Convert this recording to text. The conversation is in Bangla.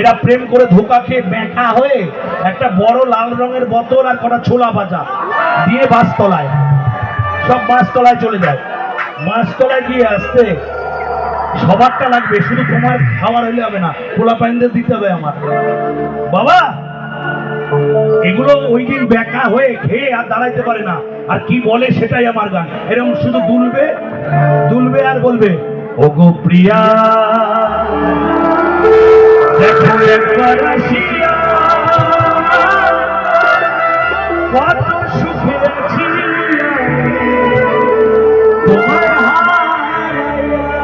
এরা প্রেম করে ধোকা খেয়ে ব্যাঁকা হয়ে একটা বড় লাল রঙের বোতল আর কটা ছোলা ভাজা দিয়ে বাসতলায়। সব বাসতলায় চলে যায়। বাসতলায় গিয়ে আসতে সবারটা লাগবে, শুধু তোমার খাবার হলে হবে না খোলা পাইনদের দিতে হবে আমার। বাবা, এগুলো ওই দিন বেকা হয়ে খেয়ে আর দাঁড়াইতে পারে না। আর কি বলে সেটাই আমার গান। এরকম শুধু দুলবে দুলবে আর বলবে, ওগো প্রিয়া দেখো একবার আসিয়া কত সুখে আছি তোমার হারাইয়া।